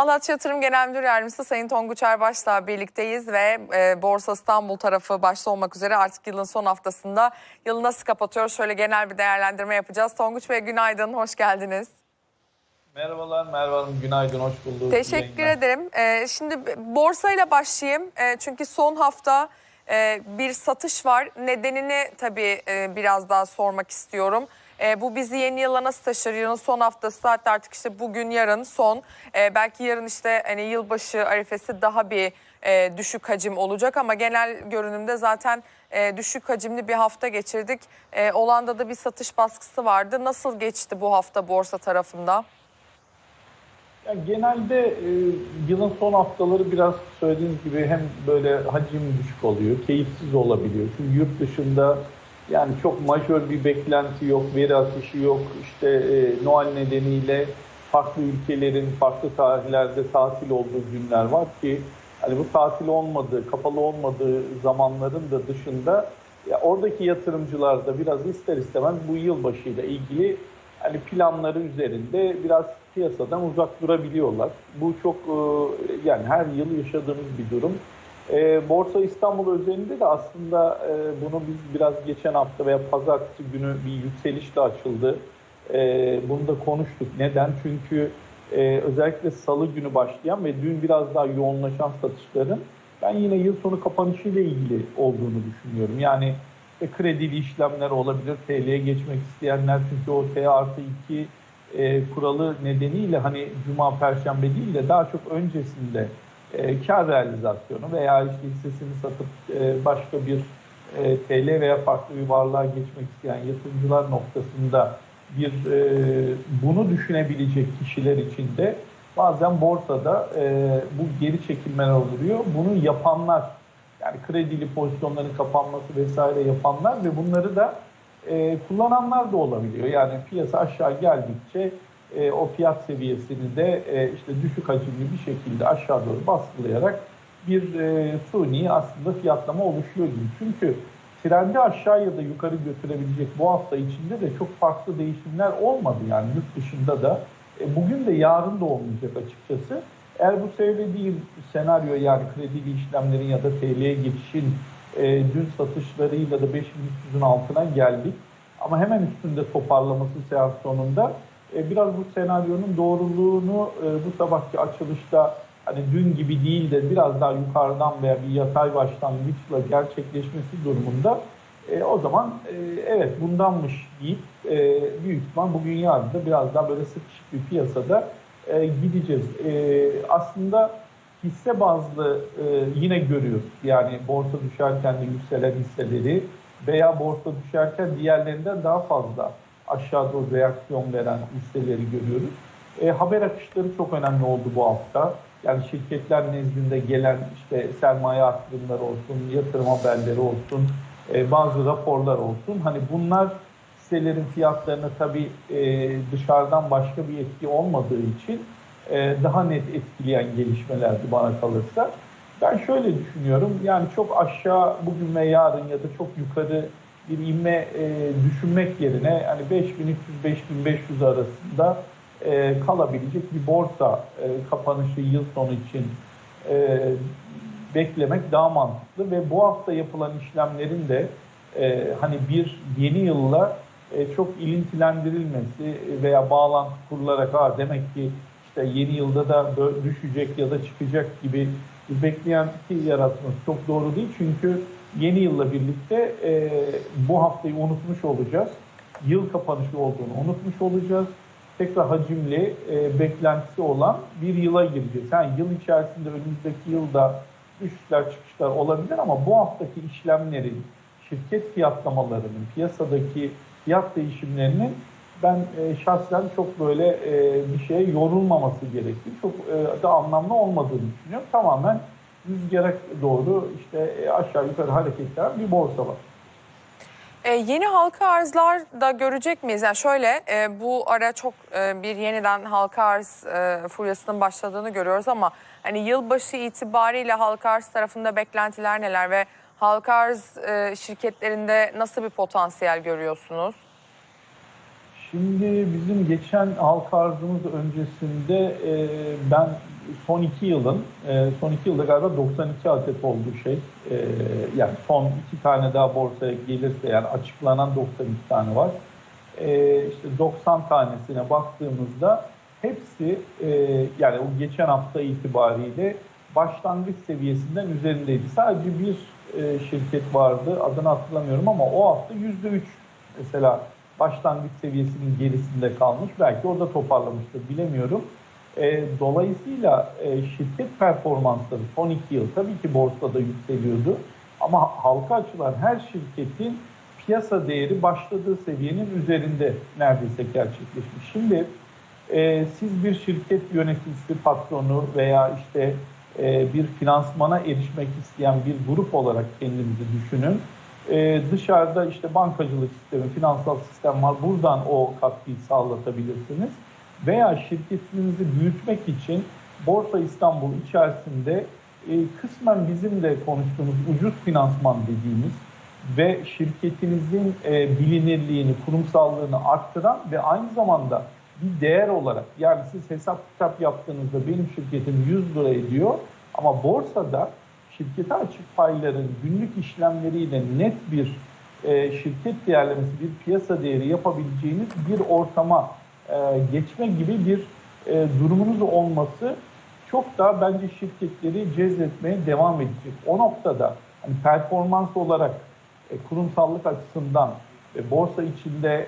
Ağlaç Yatırım Genel Müdür Yardımcısı Sayın Tonguç Erbaş'la birlikteyiz ve e, Borsa İstanbul tarafı başta olmak üzere artık yılın son haftasında yılı nasıl kapatıyoruz? Şöyle genel bir değerlendirme yapacağız. Tonguç Bey günaydın, hoş geldiniz. Merhabalar Merve Hanım, günaydın, hoş bulduk. Teşekkür Yayınlar. ederim. E, şimdi borsayla başlayayım. E, çünkü son hafta e, bir satış var. Nedenini tabii e, biraz daha sormak istiyorum. E, bu bizi yeni yıla nasıl taşır? Yılın son haftası hatta artık işte bugün yarın son. E, belki yarın işte hani yılbaşı arifesi daha bir e, düşük hacim olacak ama genel görünümde zaten e, düşük hacimli bir hafta geçirdik. E, Olanda'da da bir satış baskısı vardı. Nasıl geçti bu hafta borsa tarafında? Ya genelde e, yılın son haftaları biraz söylediğiniz gibi hem böyle hacim düşük oluyor, keyifsiz olabiliyor. Çünkü yurt dışında yani çok majör bir beklenti yok, veri akışı yok. İşte e, Noel nedeniyle farklı ülkelerin farklı tarihlerde tatil olduğu günler var ki hani bu tatil olmadığı, kapalı olmadığı zamanların da dışında ya oradaki yatırımcılar da biraz ister istemez bu yılbaşıyla ilgili hani planları üzerinde biraz piyasadan uzak durabiliyorlar. Bu çok e, yani her yıl yaşadığımız bir durum. E, Borsa İstanbul özelinde de aslında e, bunu biz biraz geçen hafta veya pazartesi günü bir yükselişle açıldı. E, bunu da konuştuk. Neden? Çünkü e, özellikle salı günü başlayan ve dün biraz daha yoğunlaşan satışların ben yine yıl sonu kapanışıyla ilgili olduğunu düşünüyorum. Yani e, kredili işlemler olabilir, TL'ye geçmek isteyenler çünkü o T artı 2 e, kuralı nedeniyle hani Cuma, Perşembe değil de daha çok öncesinde e, kar realizasyonu veya işte hissesini satıp e, başka bir e, TL veya farklı bir varlığa geçmek isteyen yatırımcılar noktasında bir e, bunu düşünebilecek kişiler için de bazen borsada e, bu geri çekilmeler oluyor. Bunu yapanlar yani kredili pozisyonların kapanması vesaire yapanlar ve bunları da e, kullananlar da olabiliyor. Yani piyasa aşağı geldikçe e, o fiyat seviyesini de e, işte düşük hacimli bir şekilde aşağı doğru baskılayarak bir e, suni aslında fiyatlama oluşuyor gibi. Çünkü trendi aşağı ya da yukarı götürebilecek bu hafta içinde de çok farklı değişimler olmadı. Yani yurt dışında da e, bugün de yarın da olmayacak açıkçası. Eğer bu söylediğim senaryo yani kredili işlemlerin ya da TL'ye geçişin e, dün satışlarıyla da 5300'ün altına geldik. Ama hemen üstünde toparlaması seans sonunda e, biraz bu senaryonun doğruluğunu e, bu sabahki açılışta hani dün gibi değil de biraz daha yukarıdan veya bir yatay başlangıçla gerçekleşmesi durumunda e, o zaman evet bundanmış deyip e, büyük ihtimal bugün yarın da biraz daha böyle sıkışık bir piyasada gideceğiz. Aslında hisse bazlı yine görüyoruz. Yani borsa düşerken de yükselen hisseleri veya borsa düşerken diğerlerinden daha fazla aşağı doğru reaksiyon veren hisseleri görüyoruz. E, haber akışları çok önemli oldu bu hafta. Yani şirketler nezdinde gelen işte sermaye artırımları olsun, yatırım haberleri olsun, e, bazı raporlar olsun. Hani bunlar hisselerin fiyatlarına tabii e, dışarıdan başka bir etki olmadığı için e, daha net etkileyen gelişmelerdi bana kalırsa. Ben şöyle düşünüyorum, yani çok aşağı bugün ve yarın ya da çok yukarı bir inme e, düşünmek yerine hani 5300-5500 arasında e, kalabilecek bir borsa e, kapanışı yıl sonu için e, beklemek daha mantıklı ve bu hafta yapılan işlemlerin de e, hani bir yeni yılla e, çok ilintilendirilmesi veya bağlantı kurularak ha demek ki işte yeni yılda da düşecek ya da çıkacak gibi beklenti yaratması çok doğru değil. Çünkü yeni yılla birlikte e, bu haftayı unutmuş olacağız. Yıl kapanışı olduğunu unutmuş olacağız. Tekrar hacimli e, beklentisi olan bir yıla gireceğiz. Yani yıl içerisinde önümüzdeki yılda düşüşler çıkışlar olabilir ama bu haftaki işlemlerin, şirket fiyatlamalarının, piyasadaki fiyat değişimlerinin ben e, şahsen çok böyle e, bir şeye yorulmaması gerektiği, çok e, da anlamlı olmadığını düşünüyorum. Tamamen rüzgara doğru işte e, aşağı yukarı hareketler bir borsa var. E, yeni halka arzlar da görecek miyiz? Yani şöyle e, bu ara çok e, bir yeniden halka arz e, furyasının başladığını görüyoruz ama hani yılbaşı itibariyle halka arz tarafında beklentiler neler ve halka arz e, şirketlerinde nasıl bir potansiyel görüyorsunuz? Şimdi bizim geçen halka arzımız öncesinde e, ben son iki yılın, e, son iki yılda galiba 92 adet oldu şey. E, yani son iki tane daha borsaya gelirse yani açıklanan 92 tane var. E, işte 90 tanesine baktığımızda hepsi e, yani o geçen hafta itibariyle başlangıç seviyesinden üzerindeydi. Sadece bir e, şirket vardı adını hatırlamıyorum ama o hafta %3 mesela başlangıç seviyesinin gerisinde kalmış. Belki orada toparlamıştır bilemiyorum. E, dolayısıyla e, şirket performansları son iki yıl tabii ki borsada yükseliyordu. Ama halka açılan her şirketin piyasa değeri başladığı seviyenin üzerinde neredeyse gerçekleşmiş. Şimdi e, siz bir şirket yöneticisi, patronu veya işte e, bir finansmana erişmek isteyen bir grup olarak kendinizi düşünün. E, dışarıda işte bankacılık sistemi, finansal sistem var. Buradan o katkıyı sağlatabilirsiniz. Veya şirketinizi büyütmek için Borsa İstanbul içerisinde e, kısmen bizim de konuştuğumuz ucuz finansman dediğimiz ve şirketinizin e, bilinirliğini, kurumsallığını arttıran ve aynı zamanda bir değer olarak yani siz hesap kitap yaptığınızda benim şirketim 100 lira ediyor ama borsada şirkete açık payların günlük işlemleriyle net bir e, şirket değerlemesi, bir piyasa değeri yapabileceğiniz bir ortama e, geçme gibi bir e, durumunuz olması çok daha bence şirketleri cezbetmeye devam edecek. O noktada hani performans olarak e, kurumsallık açısından borsa içinde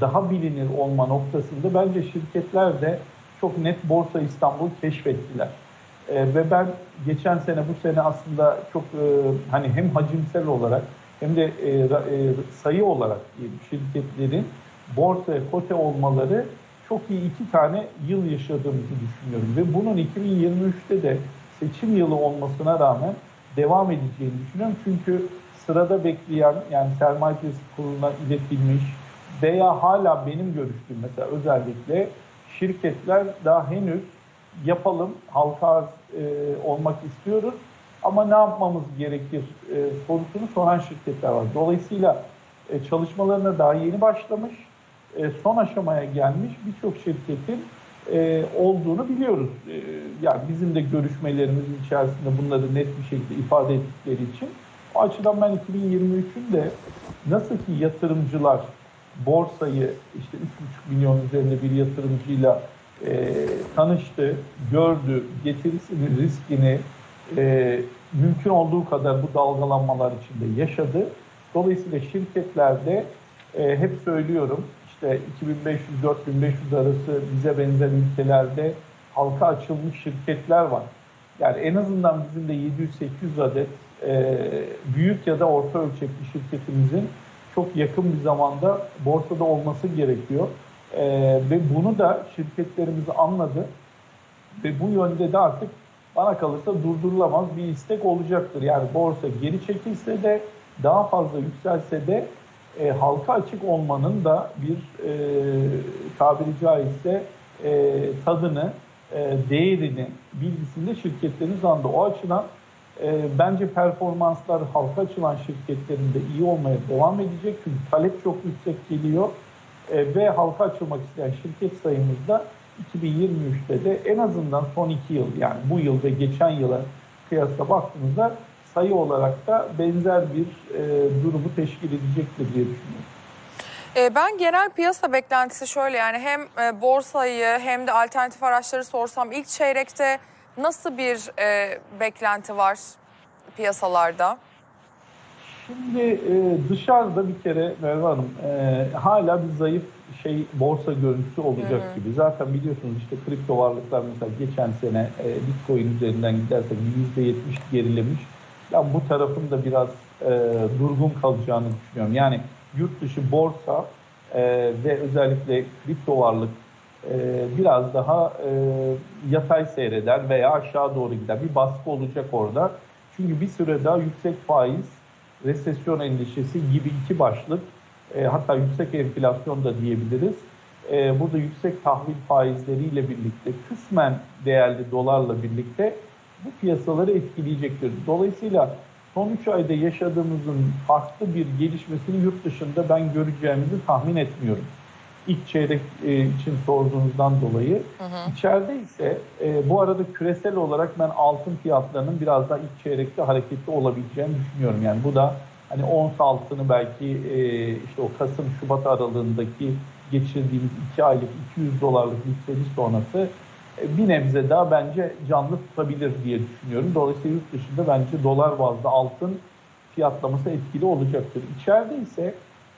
daha bilinir olma noktasında bence şirketler de çok net Borsa İstanbul keşfettiler. E, ve ben geçen sene bu sene aslında çok e, hani hem hacimsel olarak hem de e, e, sayı olarak diyelim şirketlerin borsaya kote olmaları çok iyi iki tane yıl yaşadığımızı düşünüyorum. Ve bunun 2023'te de seçim yılı olmasına rağmen devam edeceğini düşünüyorum. Çünkü sırada bekleyen yani sermaye piyasası kuruluna iletilmiş veya hala benim görüştüğüm mesela özellikle şirketler daha henüz yapalım halka e, olmak istiyoruz ama ne yapmamız gerekir e, sorusunu soran şirketler var. Dolayısıyla e, çalışmalarına daha yeni başlamış, e, son aşamaya gelmiş birçok şirketin e, olduğunu biliyoruz. E, yani bizim de görüşmelerimizin içerisinde bunları net bir şekilde ifade ettikleri için o açıdan ben 2023'ün de nasıl ki yatırımcılar borsayı işte 3,5 milyon üzerinde bir yatırımcıyla e, tanıştı, gördü, getirisini, riskini e, mümkün olduğu kadar bu dalgalanmalar içinde yaşadı. Dolayısıyla şirketlerde e, hep söylüyorum işte 2500-4500 arası bize benzer ülkelerde halka açılmış şirketler var. Yani en azından bizim de 700-800 adet e, büyük ya da orta ölçekli şirketimizin çok yakın bir zamanda borsada olması gerekiyor. E, ve bunu da şirketlerimiz anladı ve bu yönde de artık bana kalırsa durdurulamaz bir istek olacaktır. Yani borsa geri çekilse de daha fazla yükselse de e, halka açık olmanın da bir e, tabiri caizse e, tadını, e, değerini, bilgisini de şirketleriniz anladı. O açıdan e, bence performanslar halka açılan şirketlerinde iyi olmaya devam edecek. Çünkü talep çok yüksek geliyor e, ve halka açılmak isteyen şirket sayımızda 2023'te de en azından son iki yıl yani bu yıl ve geçen yıla kıyasla baktığımızda sayı olarak da benzer bir e, durumu teşkil edecektir diye düşünüyorum. E, Ben genel piyasa beklentisi şöyle yani hem e, borsayı hem de alternatif araçları sorsam ilk çeyrekte nasıl bir e, beklenti var piyasalarda? Şimdi e, dışarıda bir kere Merve Hanım e, hala bir zayıf şey borsa görüntüsü olacak Hı hı. gibi. Zaten biliyorsunuz işte kripto varlıklar mesela geçen sene e, Bitcoin üzerinden gidersek %70 gerilemiş. Ben bu tarafın da biraz e, durgun kalacağını düşünüyorum. Yani yurt dışı borsa e, ve özellikle kripto varlık e, biraz daha e, yatay seyreder veya aşağı doğru gider. Bir baskı olacak orada. Çünkü bir süre daha yüksek faiz, resesyon endişesi gibi iki başlık e, hatta yüksek enflasyon da diyebiliriz. E, burada yüksek tahvil faizleriyle birlikte kısmen değerli dolarla birlikte bu piyasaları etkileyecektir. Dolayısıyla son 3 ayda yaşadığımızın farklı bir gelişmesini yurt dışında ben göreceğimizi tahmin etmiyorum. ilk çeyrek e, için sorduğunuzdan dolayı. İçeride ise e, bu arada küresel olarak ben altın fiyatlarının biraz daha ilk çeyrekte hareketli olabileceğini düşünüyorum. Yani bu da hani ons altını belki e, işte o Kasım Şubat aralığındaki geçirdiğimiz 2 aylık 200 dolarlık yükseliş sonrası bir nebze daha bence canlı tutabilir diye düşünüyorum. Dolayısıyla yurt dışında bence dolar bazlı altın fiyatlaması etkili olacaktır. İçeride ise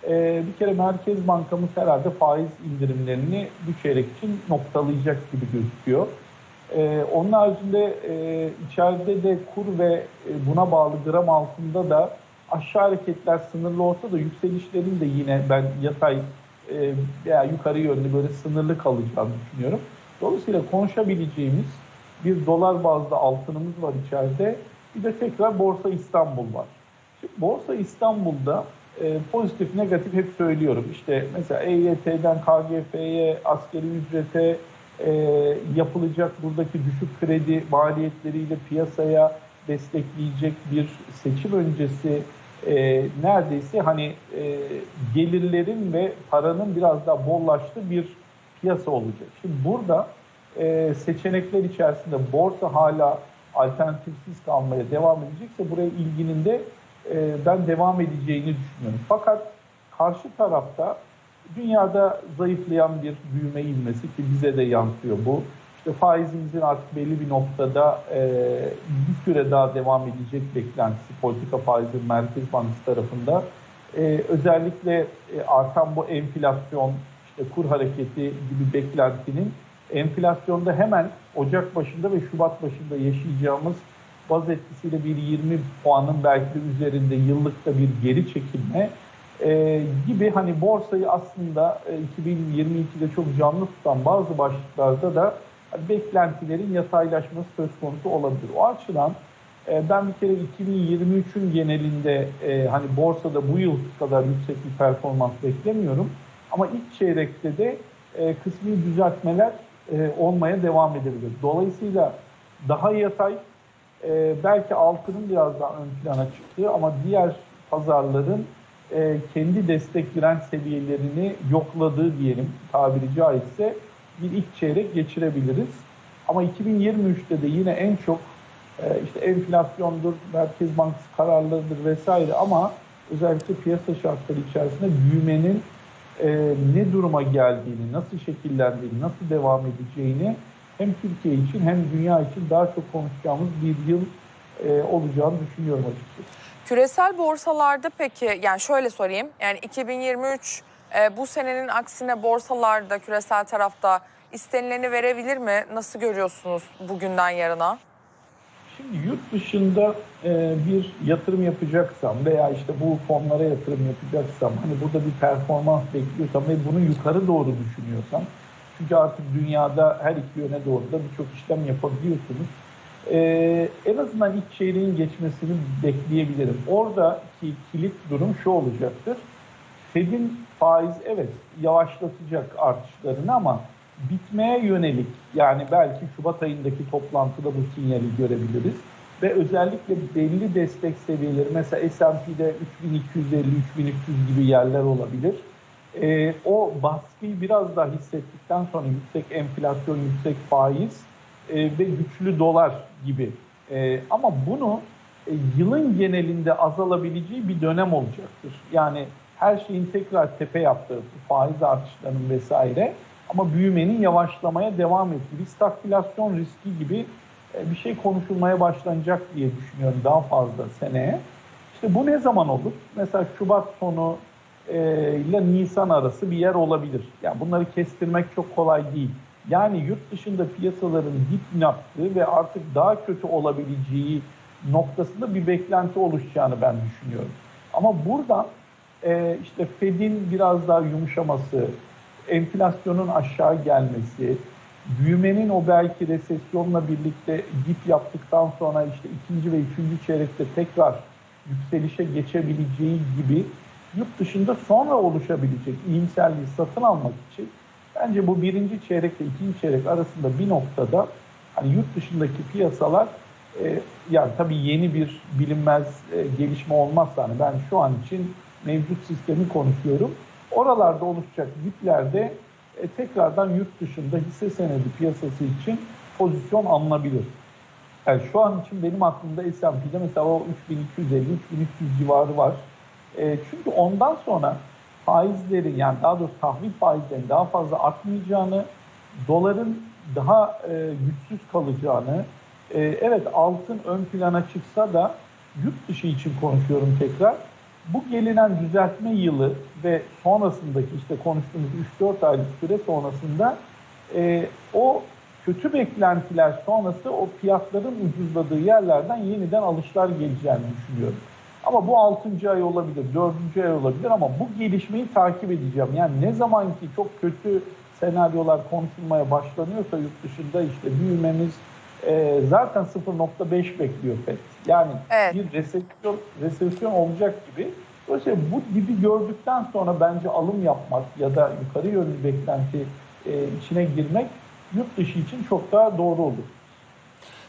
e, bir kere Merkez Bankamız herhalde faiz indirimlerini bu çeyrek için noktalayacak gibi gözüküyor. E, onun haricinde e, içeride de kur ve e, buna bağlı gram altında da aşağı hareketler sınırlı olsa da yükselişlerin de yine ben yatay e, veya yukarı yönlü böyle sınırlı kalacağını düşünüyorum. Dolayısıyla konuşabileceğimiz bir dolar bazlı altınımız var içeride. Bir de tekrar Borsa İstanbul var. Şimdi Borsa İstanbul'da e, pozitif negatif hep söylüyorum. İşte mesela EYT'den KGF'ye, askeri ücrete e, yapılacak buradaki düşük kredi maliyetleriyle piyasaya destekleyecek bir seçim öncesi e, neredeyse hani e, gelirlerin ve paranın biraz daha bollaştığı bir piyasa olacak. Şimdi burada e, seçenekler içerisinde borsa hala alternatifsiz kalmaya devam edecekse buraya ilginin de e, ben devam edeceğini düşünüyorum. Fakat karşı tarafta dünyada zayıflayan bir büyüme ilmesi ki bize de yansıyor bu. İşte faizimizin artık belli bir noktada e, bir süre daha devam edecek beklentisi politika faizi Merkez Bankası tarafında. E, özellikle e, artan bu enflasyon, kur hareketi gibi beklentinin enflasyonda hemen Ocak başında ve Şubat başında yaşayacağımız baz etkisiyle bir 20 puanın belki de üzerinde yıllıkta bir geri çekilme e, gibi hani borsayı aslında e, 2022'de çok canlı tutan bazı başlıklarda da hani beklentilerin yataylaşması söz konusu olabilir. O açıdan e, ben bir kere 2023'ün genelinde e, hani borsada bu yıl kadar yüksek bir performans beklemiyorum. Ama ilk çeyrekte de e, kısmi düzeltmeler e, olmaya devam edebilir. Dolayısıyla daha yatay, e, belki altının biraz daha ön plana çıktığı ama diğer pazarların e, kendi destek seviyelerini yokladığı diyelim tabiri caizse bir ilk çeyrek geçirebiliriz. Ama 2023'te de yine en çok e, işte enflasyondur, Merkez Bankası kararlarıdır vesaire ama özellikle piyasa şartları içerisinde büyümenin e, ne duruma geldiğini, nasıl şekillendiğini, nasıl devam edeceğini hem Türkiye için hem dünya için daha çok konuşacağımız bir yıl e, olacağını düşünüyorum açıkçası. Küresel borsalarda peki yani şöyle sorayım. Yani 2023 e, bu senenin aksine borsalarda küresel tarafta istenileni verebilir mi? Nasıl görüyorsunuz bugünden yarına? Şimdi yurt dışında e, bir yatırım yapacaksam veya işte bu fonlara yatırım yapacaksam hani burada bir performans bekliyorsam ve bunu yukarı doğru düşünüyorsam çünkü artık dünyada her iki yöne doğru da birçok işlem yapabiliyorsunuz. E, en azından ilk çeyreğin geçmesini bekleyebilirim. Oradaki kilit durum şu olacaktır. Fed'in faiz evet yavaşlatacak artışlarını ama bitmeye yönelik yani belki Şubat ayındaki toplantıda bu sinyali görebiliriz. Ve özellikle belli destek seviyeleri mesela S&P'de 3250-3300 gibi yerler olabilir. Ee, o baskıyı biraz daha hissettikten sonra yüksek enflasyon, yüksek faiz e, ve güçlü dolar gibi. E, ama bunu e, yılın genelinde azalabileceği bir dönem olacaktır. Yani her şeyin tekrar tepe yaptığı, faiz artışlarının vesaire ama büyümenin yavaşlamaya devam ettiği bir stagflasyon riski gibi e, bir şey konuşulmaya başlanacak diye düşünüyorum daha fazla seneye. İşte bu ne zaman olur? Mesela Şubat sonu e, ile Nisan arası bir yer olabilir. Yani bunları kestirmek çok kolay değil. Yani yurt dışında piyasaların dip yaptığı ve artık daha kötü olabileceği noktasında bir beklenti oluşacağını ben düşünüyorum. Ama buradan e, işte Fed'in biraz daha yumuşaması, enflasyonun aşağı gelmesi, büyümenin o belki resesyonla birlikte dip yaptıktan sonra işte ikinci ve üçüncü çeyrekte tekrar yükselişe geçebileceği gibi yurt dışında sonra oluşabilecek iyimserliği satın almak için bence bu birinci çeyrekle ikinci çeyrek arasında bir noktada hani yurt dışındaki piyasalar e, yani tabii yeni bir bilinmez e, gelişme olmazsa hani ben şu an için mevcut sistemi konuşuyorum oralarda oluşacak diplerde e, tekrardan yurt dışında hisse senedi piyasası için pozisyon alınabilir. Yani şu an için benim aklımda S&P'de mesela o 3250-3300 civarı var. E, çünkü ondan sonra faizlerin yani daha doğrusu tahvil faizlerinin daha fazla artmayacağını, doların daha e, güçsüz kalacağını, e, evet altın ön plana çıksa da yurt dışı için konuşuyorum tekrar. Bu gelinen düzeltme yılı ve sonrasındaki işte konuştuğumuz 3-4 aylık süre sonrasında e, o kötü beklentiler sonrası o fiyatların ucuzladığı yerlerden yeniden alışlar geleceğini düşünüyorum. Ama bu 6. ay olabilir, 4. ay olabilir ama bu gelişmeyi takip edeceğim. Yani ne zaman ki çok kötü senaryolar konuşulmaya başlanıyorsa yurt dışında işte büyümemiz e, zaten 0.5 bekliyor FED. Yani Evet. bir resesyon, resesyon olacak gibi. Dolayısıyla bu dibi gördükten sonra bence alım yapmak ya da yukarı yönlü beklenti e, içine girmek yurt dışı için çok daha doğru olur.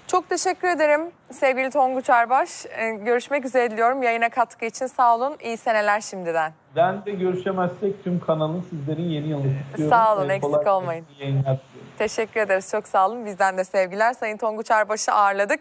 Çok teşekkür ederim sevgili Tonguç Erbaş. Ee, görüşmek üzere diliyorum. Yayına katkı için sağ olun. İyi seneler şimdiden. Ben de görüşemezsek tüm kanalın sizlerin yeni yılını kutluyorum. Sağ olun, eksik olmayın. Teşekkür ederiz. Çok sağ olun. Bizden de sevgiler. Sayın Tonguç Erbaş'ı ağırladık.